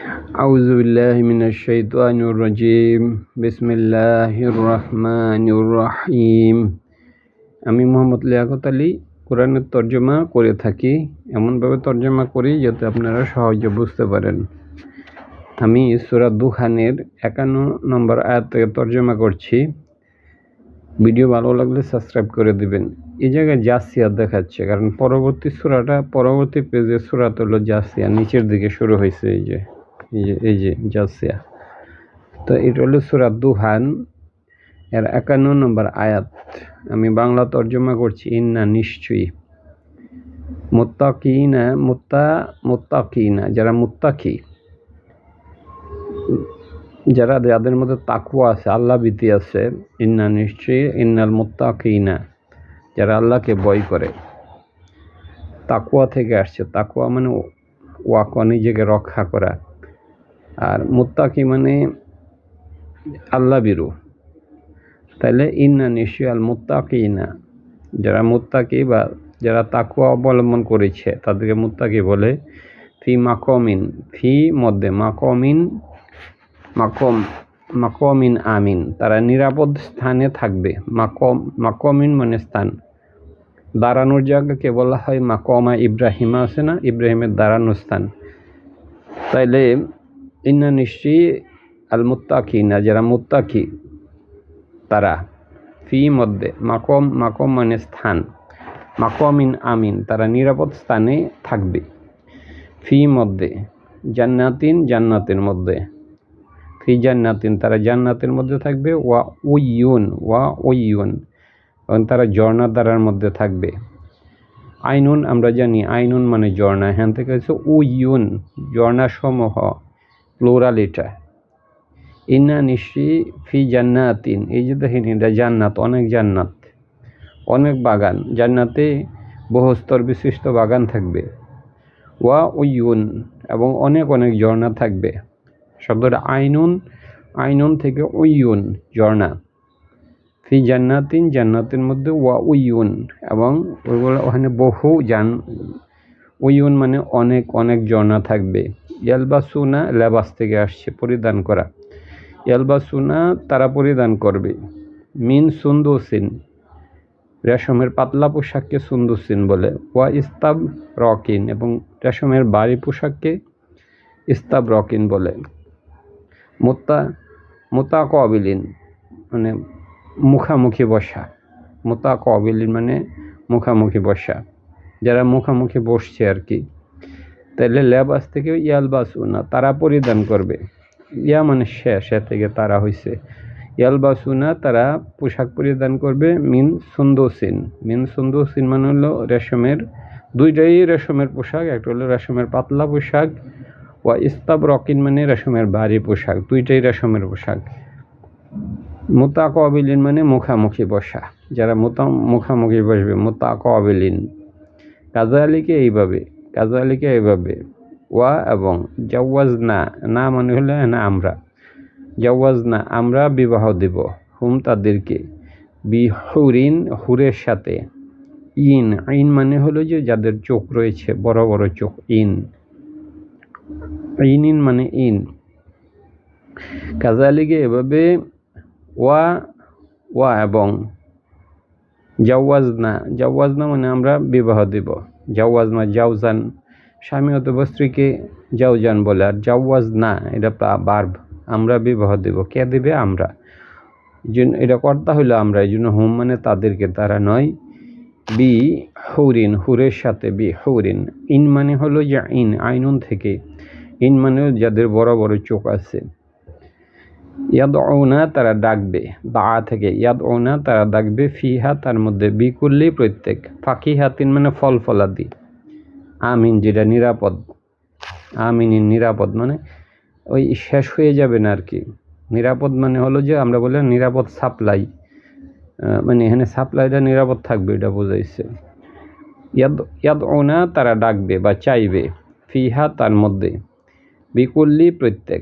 أعوذ بالله من الشيطان الرجيم بسم الله الرحمن الرحيم আমি মোহাম্মদ লিয়াকত আলী কোরআনের তর্জমা করে থাকি এমনভাবে তর্জমা করি যাতে আপনারা সহজে বুঝতে পারেন আমি সুরা দুখানের একান্ন নম্বর আয়াত থেকে তর্জমা করছি ভিডিও ভালো লাগলে সাবস্ক্রাইব করে দিবেন এই জায়গায় জাসিয়া দেখাচ্ছে কারণ পরবর্তী সুরাটা পরবর্তী পেজে সুরাত হলো জাসিয়া নিচের দিকে শুরু হয়েছে এই যে এই যে জাসিয়া তো এটা হলো সুরা দুহান, এর একান্ন নম্বর আয়াত। আমি বাংলা তর্জমা করছি, ইন্না নিশ্চয়ই। মোত্তাকিনা, মোত্তা, মোত্তাকিনা, যারা মুত্তাকি, যারা যাদের মধ্যে তাকুয়া আছে, আল্লাহ ভীতি আছে, ইন্না নিশ্চয়ই, ইন্নাল মুত্তাকিনা, যারা আল্লাহকে ভয় করে। তাকুয়া থেকে আসছে। তাকুয়া মানে ওয়াক নিজেকে রক্ষা করা। আর মুত্তাকি মানে আল্লাহ বিরু। তাহলে ইন্না নিশ্চয় আল মুত্তাকিনা। যারা মুত্তাকি বা যারা তাকুয়া অবলম্বন করেছে, তাদেরকে মুত্তাকি বলে ফি মাকমিন, ফি মধ্যে মাকমিন, মাকম, মাকমিন আমিন। তারা নিরাপদ স্থানে থাকবে। মাকম, মাকমিন মানে স্থান। দাঁড়ানোর জায়গাকে বলা হয় মাকমা ইব্রাহিমা আছে না? ইব্রাহিমের দাঁড়ানোর স্থান। তাইলে ইন্না নিশ্চয়ই আল মুত্তাকি না যারা মুত্তাকি, তারা ফি মধ্যে, মাকম মাকম মানে স্থান, মাকমিন আমিন, তারা নিরাপদ স্থানে থাকবে। ফি মধ্যে, জান্নাতিন জান্নাতের মধ্যে। ফি জান্নাতিন, তারা জান্নাতের মধ্যে থাকবে, ওয়া উইউন ওয়া উইউন এবং তারা ঝর্ণা দ্বারার মধ্যে থাকবে। আইনুন, আমরা জানি আইনুন মানে ঝর্ণা, এখান থেকে হচ্ছে উইউন ঝর্ণা সমূহ প্লোরাল এটা ইন্না নিশ্চি ফি জান্নাতিন, এই যে দেখেন এটা জান্নাত, অনেক জান্নাত, অনেক বাগান। জান্নাতে বহুস্তর বিশিষ্ট বাগান থাকবে। ওয়া উইউন, এবং অনেক অনেক ঝর্ণা থাকবে। শব্দটা আইনুন আইনুন থেকে উইউন, ঝর্ণা। ফি জান্নাতিন, জান্নাতের মধ্যে ওয়া উইউন, এবং ওইগুলো ওখানে বহু জান উইউন মানে অনেক অনেক ঝর্ণা থাকবে। ইয়ালবাসুনা লেবাস থেকে আসছে, পরিধান করা। ইয়ালবাসুনা তারা পরিধান করবে। মিন সুন্দুসিন। রেশমের পাতলা পোশাককে সুন্দুসিন বলে। ওয়া ইস্তাব রকিন এবং রেশমের বাড়ি পোশাককে ইস্তাব রকিন বলে। মোত্তা মোতা কবিলিন মানে মুখামুখি বসা। মোতা কবিলিন মানে মুখামুখি বসা। যারা মুখামুখি বসছে আর কি। তাহলে লেবাস থেকে ইয়ালবাসু না, তারা পরিধান করবে। ইয়া মানে সে সে থেকে তারা হয়েছে ইয়ালবাসুনা তারা পোশাক পরিধান করবে মিন সুন্দোসিন। মিন সুন্দোসিন মানে হলো রেশমের, দুইটাই রেশমের পোশাক, একটা হলো রেশমের পাতলা পোশাক ওয়া ইস্তাব রকিন মানে রেশমের ভারী পোশাক, দুইটাই রেশমের পোশাক। মোতা কবিলিন মানে মুখামুখি বসা। যারা মোতা, মুখামুখি বসবে মোতা কবিলিন কাজা আলীকে এইভাবে, কাজা আলীকে এইভাবে, ওয়া এবং জাওয়াজ না না মানে হলে না আমরা। জাওয়াজ না, আমরা বিবাহ দেব হুম তাদেরকে। বিহুরিন, হুরের সাথে। ইন ইন মানে হলো যে যাদের চোখ রয়েছে, বড় বড় চোখ, ইন। ইন ইন মানে ইন। কাজালিকে এভাবে ওয়া ওয়া এবং জাওয়াজ না, জাওয়াজ মানে আমরা বিবাহ দেব। জাওয়াজ না জাউজান স্বামী অথবা স্ত্রীকে জাউজান বলে, আর জাওয়াজ না, এটা বার্ব। আমরা বিবাহ দেব। কে দেবে? আমরা। এটা কর্তা হইল আমরা, এই জন্য হোম মানে তাদেরকে, তারা নয়। বি, হৌরিন, হুরের সাথে বি, হৌরিন। ইন মানে হলো যে ইন আইনুন থেকে। ইন মানে যাদের বড় বড় চোখ আছে। ইয়াদ ওনা তারা ডাকবে। দা থেকে ইয়াদ ওনা তারা ডাকবে। ফিহা, তার মধ্যে বিকুল্লি প্রত্যেক ফাঁকি হাতিন মানে ফল ফলাদি আমিন, যেটা নিরাপদ। আমিন, নিরাপদ মানে ওই শেষ হয়ে যাবে না আর কি। নিরাপদ মানে হলো যে আমরা বলি নিরাপদ সাপ্লাই। মানে এখানে সাপ্লাইটা নিরাপদ থাকবে, এটা বোঝাইছে। ইয়াদ ইয়াদ ওনা তারা ডাকবে বা চাইবে। ফিহা, তার মধ্যে বিকুল্লি প্রত্যেক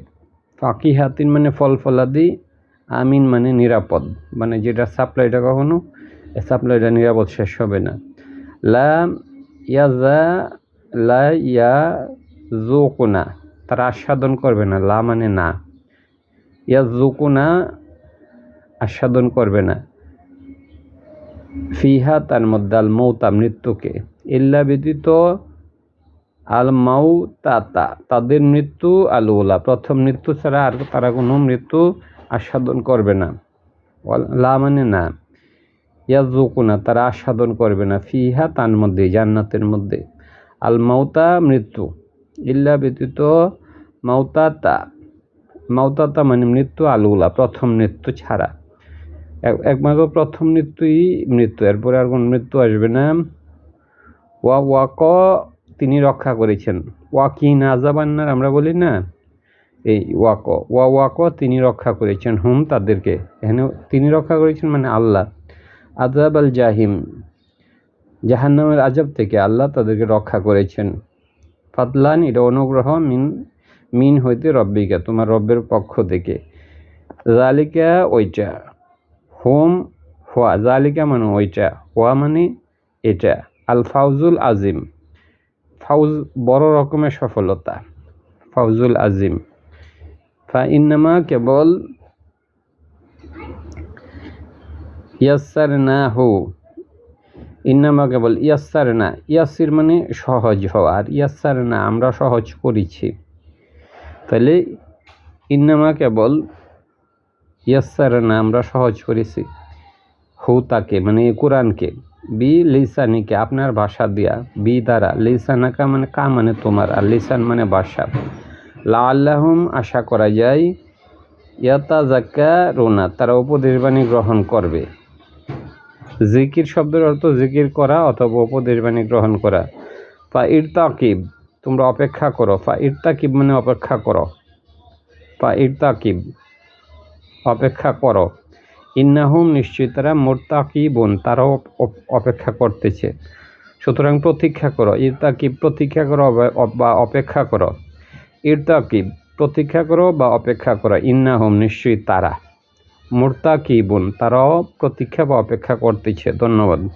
ফাঁকি হাতিন মানে ফল ফলাদি আমিন মানে নিরাপদ। মানে যেটা সাপ্লাইটা কখনো সাপ্লাইটা নিরাপদ শেষ হবে না। লা ইয়াজা, লা ইয়া জোকোনা তারা আস্বাদন করবে না। লা মানে না। ইয়া জোকোনা আস্বাদন করবে না। ফিহা তার মধ্যে আল মৌতা মৃত্যুকে। ইল্লা ব্যতীত আল মাউ তাতা তাদের মৃত্যু আল ওলা প্রথম মৃত্যু ছাড়া আর তারা কোনো মৃত্যু আস্বাদন করবে না। লা মানে না। ইয়াজুকুনা তারা আস্বাদন করবে না। ফিহা, তার মধ্যে, জান্নাতের মধ্যে। আল মাউতা মৃত্যু। ইল্লা ব্যতীত মাউতাতা। মাউতাতা মানে মৃত্যু আলুলা প্রথম মৃত্যু ছাড়া। একমাত্র প্রথম মৃত্যুই মৃত্যু। এরপরে আর কোন মৃত্যু আসবে না। ওয়া ওয়াক তিনি রক্ষা করেছেন। ওয়াকিন আজাবান্নার আমরা বলি না? এই ওয়াক। ওয়া ওয়াক তিনি রক্ষা করেছেন, হুম, তাদেরকে। এখানে তিনি রক্ষা করেছেন মানে আল্লাহ। আজাব আল জাহিম, জাহান্নামের আজাব থেকে আল্লাহ তাদেরকে রক্ষা করেছেন। ফাদলান, এটা অনুগ্রহ, মিন মিন হইতে রব্বিকা, তোমার রব্বের পক্ষ থেকে। জালিকা ওইটা, হোম, হোয়া জালিকা মানে ওইটা হোয়া মানে এটা। আল ফাউজুল আজিম। ফাউজ বড় রকমের সফলতা, ফাউজুল আজিম। ফা ইন্নামা কেবল ইয়াসার না হু ইন্নামা কেবল ইয়াসার না ইয়াসির মানে সহজ হওয়া, আর ইয়াসার না আমরা সহজ করেছি। তাহলে ইন্নামা কেবল ইয়াসার না আমরা সহজ করেছি। হু তাকে মানে কোরআনকে। বি লিসানিকে আপনার ভাষা দিয়া, বি দ্বারা, লিসানাকা মানে কা মানে তোমার, আর লিসান মানে ভাষা। লা আল্লাহম আশা করা যায় ইয়াতা জাক্কা রোনা তারা উপদেশ বাণী গ্রহণ করবে। জিকির শব্দের অর্থ জিকির করা অথবা উপদেশ বাণী গ্রহণ করা। ফা ইরতাকিব, তোমরা অপেক্ষা করো। ফা ইরতাকিব মানে অপেক্ষা করো। ফা ইরতাকিব, অপেক্ষা করো। ইন্নাহুম নিশ্চয়ই তারা মোরতাকিবন, তারাও অপেক্ষা করতেছে। সুতরাং প্রতীক্ষা করো, ইরতাকিব প্রতীক্ষা করো বা- অপেক্ষা করো। ইরতাকিব প্রতীক্ষা করো বা অপেক্ষা করো, ইন্নাহুম নিশ্চয়ই তারা। মোরতাকিবন, তারাও প্রতীক্ষা বা অপেক্ষা করতেছে। ধন্যবাদ।